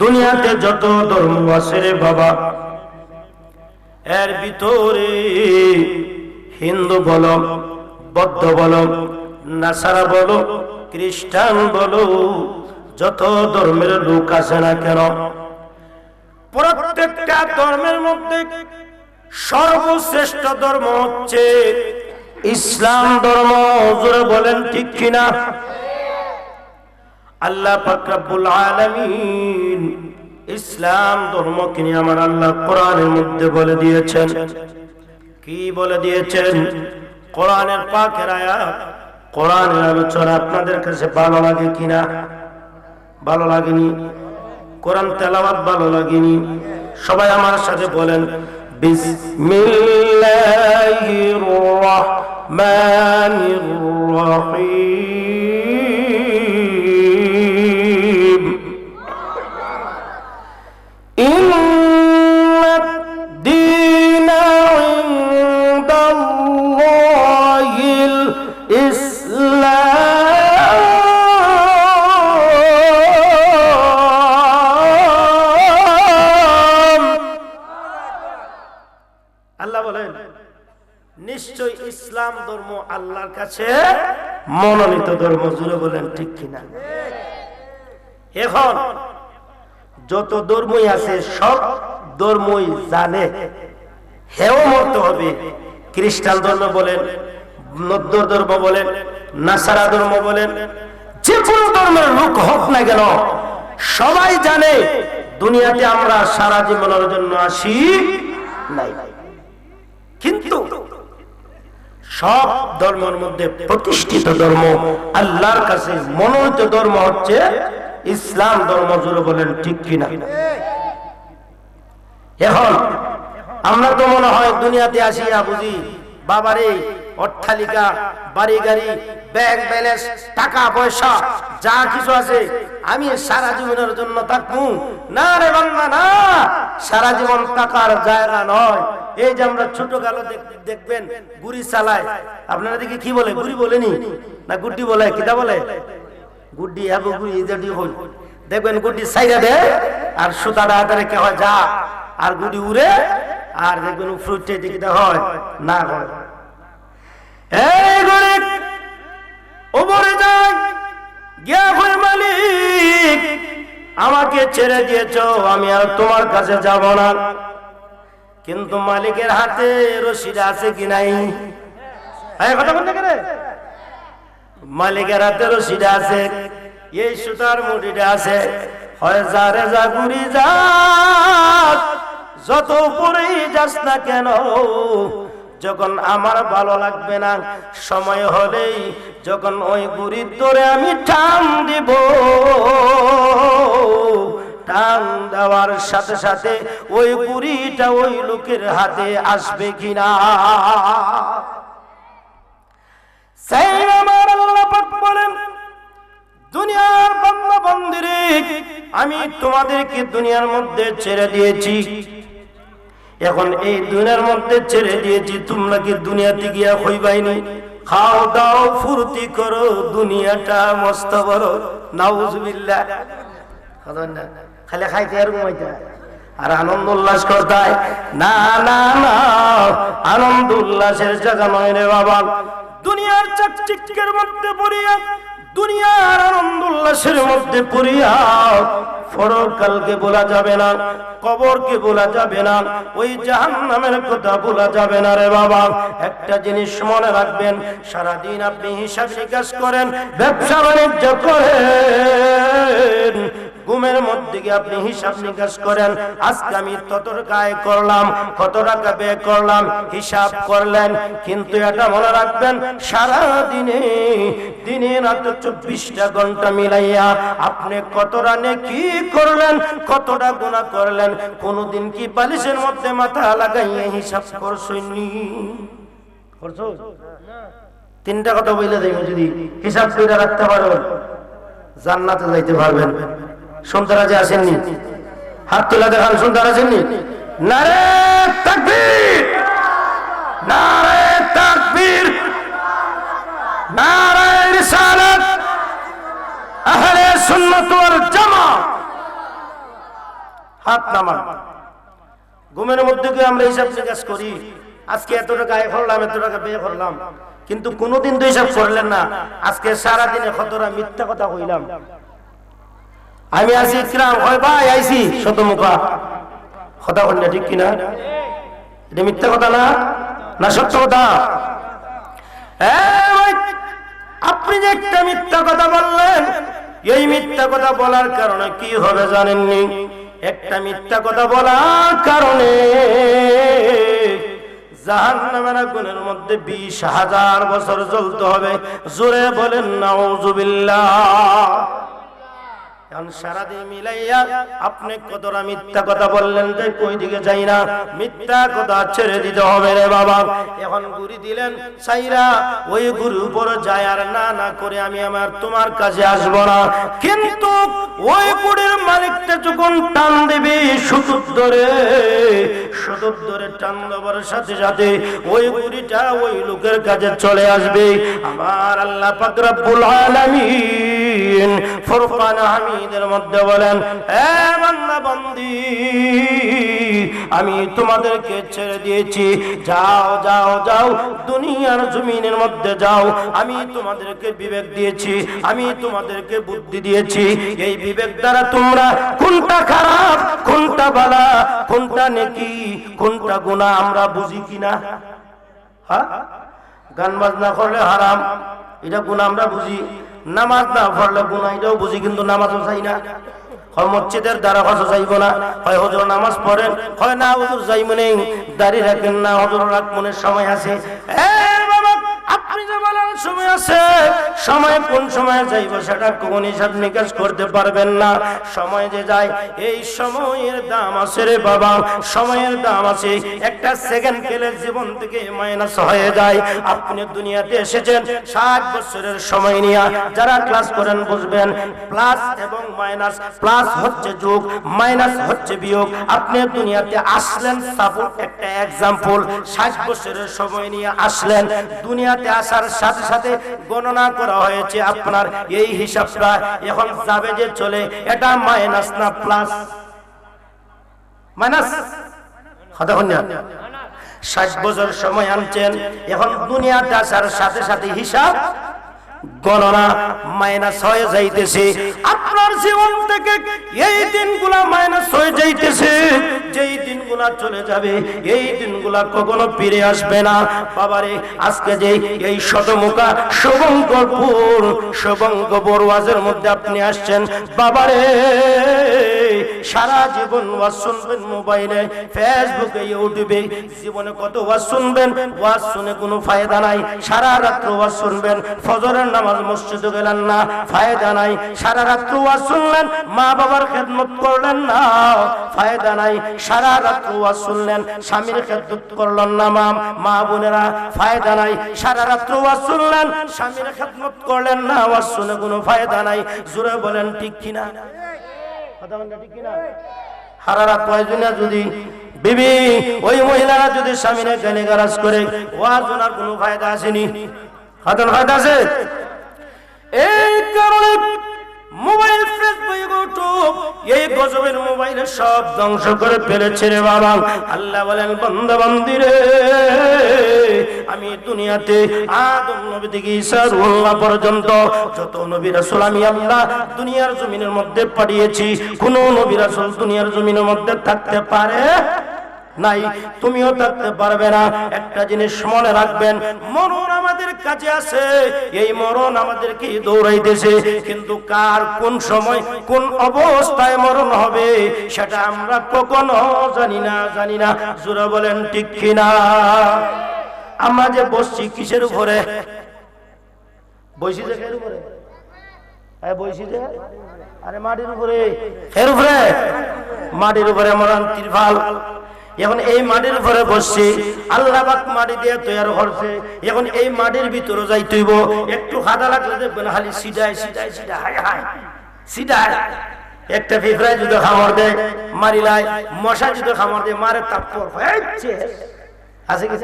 দুনিয়াতে যত ধর্ম আছে রে বাবা, এর ভিতরে হিন্দু বলো, বৌদ্ধ বলো, নাসারা বলো, খ্রিস্টান বলো, যত ধর্মের লোক আছে না কেন, প্রত্যেকটা ধর্মের মধ্যে সর্বশ্রেষ্ঠ ধর্ম হচ্ছে ইসলাম ধর্ম বলেন ঠিক কিনা? আল্লাহ ফাকরাবুল আলামিন ইসলাম ধর্ম কিনে আমার আল্লাহ কোরআনের মধ্যে বলে দিয়েছেন। কি বলে দিয়েছেন? কোরআনের পাকের আয়াত, কোরআনের আলোচনা আপনাদের কাছে ভালো লাগে কিনা? ভালো লাগেনি? কোরআন তেলাওয়াত ভালো লাগেনি? সবাই আমার সাথে বলেন, বিসমিল্লাহির রহমানির রহিম। ধর্ম আল্লাহর কাছে মনোনীত ধর্ম, জুড়ে বলেন, ঠিক কিনা? এখন যত ধর্মই আছে, সব ধর্মই জানে। হেও মরতে হবে। খ্রিস্টান ধর্ম বলেন নদ্য ধর্ম বলেন, নাসারা ধর্ম বলেন, যে কোনো ধর্মের লোক হোক না কেন, সবাই জানে দুনিয়াতে আমরা সারা জীবনের জন্য আসি নাই। কিন্তু সব ধর্মের মধ্যে প্রতিষ্ঠিত ধর্ম। আল্লাহর কাছে মনোনীত ধর্ম হচ্ছে ইসলাম ধর্ম জুড়ে বলেন, ঠিক কিনা? এখন আমরা তো মনে হয় দুনিয়াতে আসিয়া বুঝি, বাবারে অট্টালিকা, বাড়ি গাড়ি ব্যাংক ব্যালেন্স টাকা পয়সা, যা কিছু আছে, আমি সারা জীবনের জন্য থাকব। না রে বান্দা, না। সারা জীবন টাকার জায়গা নয়। এই যে আমরা ছোট কালো দেখবেন, গুড়ি চালায়। আপনারা দেখি কি বলে? গুড়ি বলেনি? না গুড্ডি বলে? কিতা বলে? গুড্ডি হ্যাঁ গুড়ি যেটি হই দেখবেন গুড্ডি সাইডা দে, আর সুতাটা হাতে রেখে হয় যা। আর গুডি উড়ে, আর দেখবেন ফ্রুটে দিকে হয়, না হয়। মালিক, আমাকে ছেড়ে দিয়েছ, আমি আর তোমার কাছে যাব না। কিন্তু মালিকের হাতে রশিদ আছে কি নাই? মালিকের হাতে রশিদ আছে, এই সুতার মুড়িটা আছে। হয় যারে যা যত উপরেই যাস না কেন যখন আমার ভালো লাগবে না, সময় হলেই যখন ওই গুড়ির ধরে আমি টান দিব। টান দেওয়ার সাথে সাথে ওই গুড়িটা ওই লোকের হাতে আসবে কিনা? দুনিয়ার আমি তোমাদেরকে দুনিয়ার মধ্যে ছেড়ে দিয়েছি। এখন এই দুনিয়ার মধ্যে ছেড়ে দিয়েছি, তোমরা কি দুনিয়াতে গিয়া হইবাইনি? খাও দাও, ফুর্তি করো, দুনিয়াটা মস্ত বড়। নাউজুবিল্লাহ। খালি খাইতে আর ঘুমাইতে আর আনন্দ উল্লাস করতে না না না, আনন্দ উল্লাসের জায়গা নয় রে বাবা। দুনিয়ার চাকচিকের মধ্যে পড়িয়া দুনিয়ার আনন্দ উল্লাসের মধ্যে পড়িয়া পরকালকে বলা যাবে না, কবরকে বলা যাবে না, ওই জাহান নামের কথা বলা যাবে না রে বাবা। একটা জিনিস মনে রাখবেন, সারাদিন আপনি হিসাব নিকাশ করেন, ব্যবসা বাণিজ্য করেন ঘুমের মধ্যে গিয়ে আপনি হিসাব নিকাশ করেন, আজকে আমি তত গায়ে করলাম, কত টাকা ব্যয় করলাম, হিসাব করলেন, কিন্তু এটা মনে রাখবেন সারা দিনে দিনে রাত চব্বিশটা ঘণ্টা মিলাইয়া আপনি কত রানে কি করলেন, কতটা গুণা করলেন, কোনদিন কি বালিশের মধ্যে মাথা লাগাইয়া হিসাব করছনি করছ? তিনটা কথা বলে দেব যদি, হিসাব করে রাখতে পারো, জান্নাতে যাইতে পারবেন। সন্তারা যে আসেননি? হাত তোলা দেখান, সন্তান আসেননি? নারে হাত ঘুমের মধ্যে আমরা হিসাব নিকাশ করি, আজকে এত টাকা আয় করলাম, এত টাকা কিন্তু কোনোদিন তো হিসাব করলেন না, আজকে সারাদিনে কতটা মিথ্যা কথা কইলাম। আমি আছি ইকরাম হয় ভাই আইছি। শতমুখা। কথা কন্যা ঠিক কিনা? এটা মিথ্যা কথা না? না সত্য কথা? আপনি যে একটা মিথ্যা কথা বললেন, এই মিথ্যা কথা বলার কারণে কি হবে জানেননি? একটা মিথ্যা কথা বলার কারণে জাহান নামের আগুনের মধ্যে বিশ হাজার বছর জ্বলতে হবে। জোরে বলেন, নাউজুবিল্লাহ। এখন সারাদিন আপনি কতটা মিথ্যা কথা বললেন মিথ্যা কথা রে কিন্তু ওই গুড়ির মালিকটা যখন টান দেবে সুতুর ধরে সুতুর ধরে টান দেবার সাথে সাথে ওই গুড়িটা ওই লোকের কাছে চলে আসবে। আমার আল্লাহ পাক রব্বুল হামিদের মধ্যে বলেন বান্দা আমি তোমাদেরকে ছেড়ে দিয়েছি। যাও যাও যাও, দুনিয়ার জমিনের মধ্যে যাও। আমি তোমাদেরকে বিবেক দিয়েছি, আমি তোমাদেরকে বুদ্ধি দিয়েছি। এই বিবেক দ্বারা তোমরা কোনটা খারাপ, কোনটা ভালা কোনটা নেকি, কোনটা গুণা আমরা বুঝি কিনা? হ্যাঁ? গান বাজনা করলে হারাম, এটা গুণ আমরা বুঝি। নামাজ না পড়লে গুনাইটাও বুঝি, কিন্তু নামাজও চাই না। হয় মসজিদের দ্বারা হজও যাইব না, হয় হজর নামাজ পড়েন, হয় না হজুর যাই মনে দাড়ি রাখেন না হজর রাখ মনে সময় আছে। এ বাবা, আপনি যে বলার সময় আছে সময় কোন সময় যাইব সেটা কোন হিসাব নিকাশ করতে পারবেন না। সময় যে যায়, এই সময়ের দাম আছে রে বাবা। সময়ের দাম আছে। একটা সেকেন্ড গেলে জীবন থেকে মাইনাস হয়ে যায়। আপনি দুনিয়াতে এসেছেন, ষাট বছরের সময় নিয়ে। যারা ক্লাস করেন বুঝবেন প্লাস এবং মাইনাস প্লাস হচ্ছে যোগ মাইনাস হচ্ছে বিয়োগ। আপনি দুনিয়াতে আসলেন সাপোর্ট একটা এক্সাম্পল ষাট বছরের সময় নিয়ে আসলেন। দুনিয়াতে আসার সাথে সাথে গণনা করা হয়েছে আপনার এই হিসাবটা এখন যাবে যে চলে, এটা মাইনাস না প্লাস মাইনাস ষাট বছর সময় আনছেন, এখন দুনিয়াতে আসার সাথে সাথে হিসাব গণনা মাইনাস হয়ে যাইতেছে। আপনার জীবন থেকে এই দিনগুলা মাইনাস হয়ে যাইতেছে। যেই দিনগুলা চলে যাবে, এই দিনগুলা কখনো ফিরে আসবে না। বাবারে, আজকে যে এই শতমুখা শুভঙ্করপুর শুভঙ্কপুর ওয়াজের মধ্যে আপনি আসছেন, বাবারে। সারা জীবন ওয়াজ শুনবেন মোবাইলে, ফেসবুকে ইউটিউবে, জীবনে কত ওয়াজ শুনবেন, ওয়াজ শুনে কোনো ফায়দা নাই। সারা রাত্র ওয়াজ শুনবেন, ফজরের নামাজ মসজিদে গেলেন না, ফায়দা নাই। সারা রাত্র ওয়াজ শুনলেন, মা বাবার খেদমত করলেন না, ফায়দা নাই। সারা রাত্র ওয়াজ শুনলেন, স্বামীর খেদমত করলেন না, মা মা বোনেরা, ফায়দা নাই। সারা রাত্র ওয়াজ শুনলেন, স্বামীর খেদমত করলেন না, ওয়াজ শুনে কোনো ফায়দা নাই। জোরে বলেন, ঠিক কিনা? কথা বলেন ঠিক কিনা? সারা প্রয়োজনে যদি বিবি ওই মহিলারা যদি স্বামীর গানে গারাজ করে ওয়াজ ওনার কোনো ফায়দা আসেনি? হাতের ফায়দা আছে? এই কারণে মোবাইল এই গজবের সব ধ্বংস করে ফেলেছে রে বাবা। আল্লাহ বলেন আমি দুনিয়াতে আদম নবী থেকে ঈসা পর্যন্ত যত নবী রাসূল আমি আল্লাহ দুনিয়ার জমিনের মধ্যে পাঠিয়েছি। কোন নবী রাসূল দুনিয়ার জমিনের মধ্যে থাকতে পারে নাই, তুমিও থাকতে পারবে না। একটা জিনিস মনে রাখবেন, মরণ আমাদের কাছে আছে। এই মরণ আমাদেরকে দৌড়াইতেছে, কিন্তু কার কোন সময় কোন অবস্থায় মরণ হবে, সেটা আমরা কখনো জানি না জানি না। জোরা বলেন, ঠিক কিনা? আমরা যে বসছি কিসের উপরে? বসি কিসের উপরে? আরে মাটির উপরে। মাটির উপরে মরান তিরফাল এখন এই মাটির উপরে বসছে, আল্লাহ মাটি দিয়ে তৈরি করছে, এখন এই মাটির ভিতরে যাই তুইব একটু খাদা লাগলে দেখবেন খালি সিধায় সিধায় সিধা হায় হায়, সিধায়। একটা পিঁপড়ায় যদি খামর দেয় মারিলাই মশা যদি খামর দেয়, মারে তাপ্পর হয়েছে। আছে কি?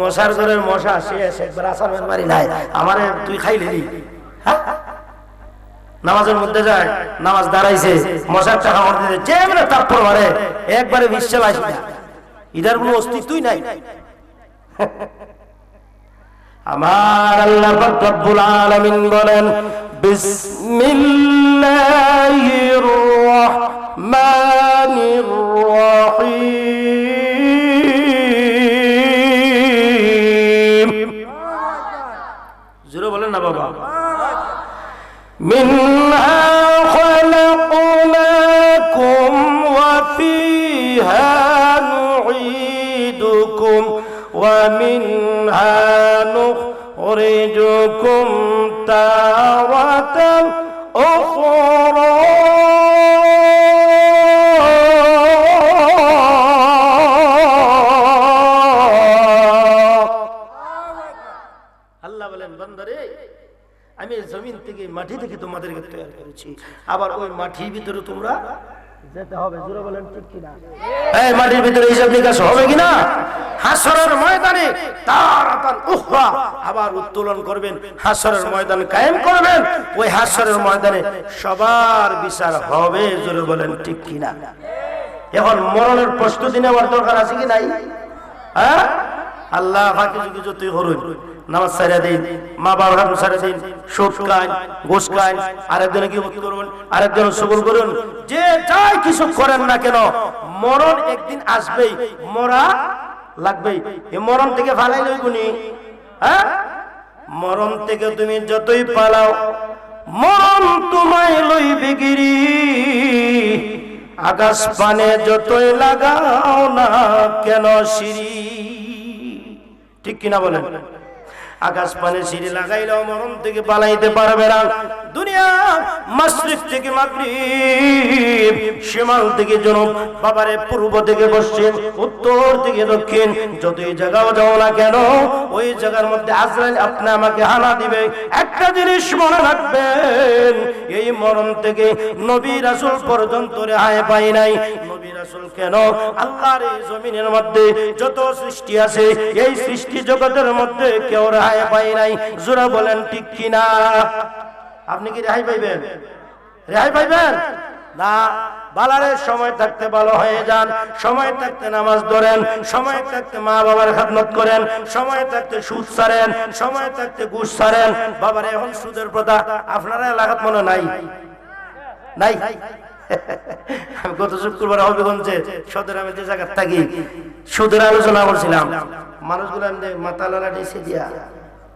মশার ঘরের মশা শেষ একবার আসার মারি নাই। আমারে তুই খাইলি হ্যাঁ? নামাজের মধ্যে যায়, নামাজ দাঁড়াইছে, মশার টাকা মারতে যে মানে তারপর মারে, একবারে বিশ্বাল আসবে ইদার কোনো অস্তিত্বই নাই। আমার আল্লাহ রব্বুল আলামিন বলেন, বিসমিল্লাহির রহমানির রহিম। জোরে বলেন না বাবা। মিন نخرجكم تارة أخرى আল্লাহ বলেন বন্দরে আমি এই জমিন থেকে মাটি থেকে তোমাদেরকে তৈরি করেছি আবার ওই মাটির ভিতরে তোমরা মাটির ভিতরে ময়দানে কায়েম করবেন, ওই ময়দানে সবার বিচার হবে, জোরে বলেন, ঠিক কিনা? এখন মরণের প্রস্তুতি নেওয়ার দরকার আছে কি নাই? হ্যাঁ? আল্লাহ ফাঁকি যতই করুন নামাজ সারা দিন, মা বাবার দিন ঘুষ আরেকজনে কি সবল করুন। যে যাই কিছু করেন না কেন, মরণ একদিন আসবেই, মরা লাগবেই। মরণ থেকে লই হ্যাঁ? মরণ থেকে তুমি যতই পালাও, মরণ তোমায় লইবে গিরি। আকাশ পানে যতই লাগাও না কেন সিঁড়ি? ঠিক কিনা বলেন? আকাশ পানে সিঁড়ি লাগাইলেও মরণ থেকে পালাইতে পারবে না। দুনিয়া মাসরিক থেকে মাগরিব, শিমাল থেকে জনম বাবারে পূর্ব থেকে পশ্চিম, উত্তর থেকে দক্ষিণ, যতই জায়গাও যাও না কেন, ওই জায়গার মধ্যে আজরাইল আপনি আমাকে হানা দিবে। একটা জিনিস মনে রাখবেন, এই মরণ থেকে নবী রাসূল পর্যন্ত রেহাই পাই নাই। নবী রাসূল কেন? আল্লাহর এই জমিনের মধ্যে যত সৃষ্টি আছে, এই সৃষ্টি জগতের মধ্যে কেউ রেহাই পাই নাই। জোরা বলেন, ঠিক কিনা? আপনি কি রেহাই পাইবেন? রেহাই পাইবেন? না, বালারের সময় থাকতে ভালো হয়ে যান। সময় থাকতে নামাজ ধরেন। সময় থাকতে মা বাবার খাদমত করেন। সময় থাকতে সুদ সারেন সময় থাকতে ঘুষ সারেন বাবার, এখন সুদের প্রথা আপনারা এলাকাত মনে নাই? নাই? গত শুক্রবার হবিগঞ্জে সদর আমি যে জায়গায় থাকি, সুদের আলোচনা করছিলাম। মানুষগুলো মাথা লড়া দিয়া।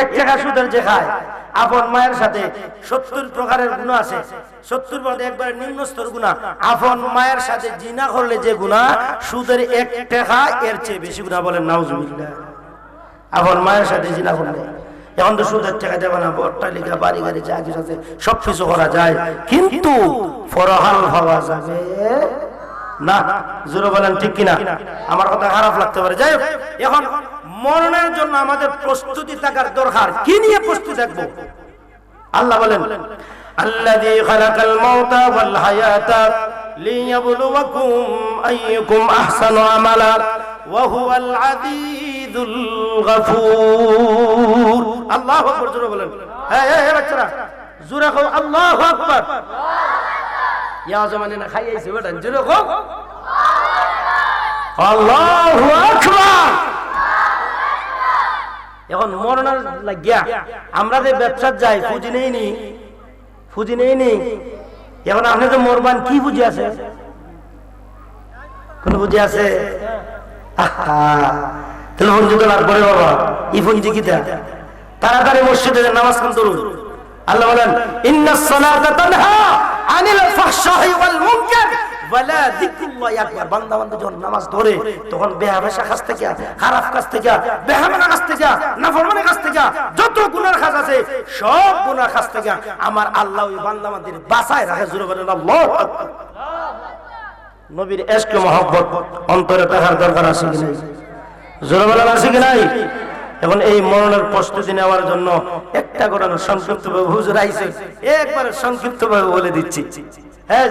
এক টাকা সুদের যে খায়, আপন মায়ের সাথে সত্তর প্রকারের গুণা আছে। সত্তর মধ্যে একবার নিম্ন স্তর গুণা। আপন মায়ের সাথে জিনা করলে যে গুণা, সুদের এক টাকা এর চেয়ে বেশি গুণা বলেন নাউজুবিল্লাহ। আপন মায়ের সাথে জিনা করলে, এখন তো সুদের টাকা দেবে না অট্টালিকা বাড়ি গাড়ি যা কিছু আছে সব কিছু করা যায়। কিন্তু ফরহাল হওয়া যাবে না। জোরে বলেন ঠিক কিনা? আমার কথা খারাপ লাগতে পারে। যাই এখন মরণের জন্য আমাদের প্রস্তুতি থাকার দরকার কি নিয়ে প্রস্তুতি থাকবো আল্লাহ বলেন الذي خلق الموت والحياة ليبلوكم أيكم أحسن عملا وهو العزيز الغفور الله أكبر জোরে বলেন হ্যাঁ হ্যাঁ বাচ্চারা জোরে খাও আল্লাহু আকবার ইয়া জমানে না খাইয়াইছে বেটা জোরে খাও আল্লাহু আকবার এখন মরণের লাগিয়া আমরা যে ব্যবসার যাই, পুঁজি নেই নি, পুঁজি নেই নি, এখন আপনি তো মরবান, কি বুঝি আছে? কোন বুঝি আছে? তাহলে ফোনজি তো বাবা ই তাড়াতাড়ি মসজিদে নামাজ কাম করুন আল্লাহ বলেন, ইন্নাস সালাতা তানহা আনিল ওয়াল মুনকার। ওয়ালা যিকরুল্লাহি আকবার। বান্দা বান্দা যখন নামাজ ধরে, তখন বেহাবেশা কাছ থেকে, খারাপ কাছ থেকে বেহামানা কাছ থেকে, নাফরমানের কাছ থেকে, যত গুনার আছে, সব গুনার কাছ থেকে আমার আল্লাহ ওই বান্দা বান্দির রাখে নবীর মহব্বত, অন্তরে দরকার আছে কি নাই? জোরে বলেন আছে কি নাই? এখন এই মরণের প্রস্তুতি নেওয়ার জন্য একটা ঘটনা সংক্ষিপ্ত ভাবে হুজুর আইসে একবারে সংক্ষিপ্ত ভাবে বলে দিচ্ছি।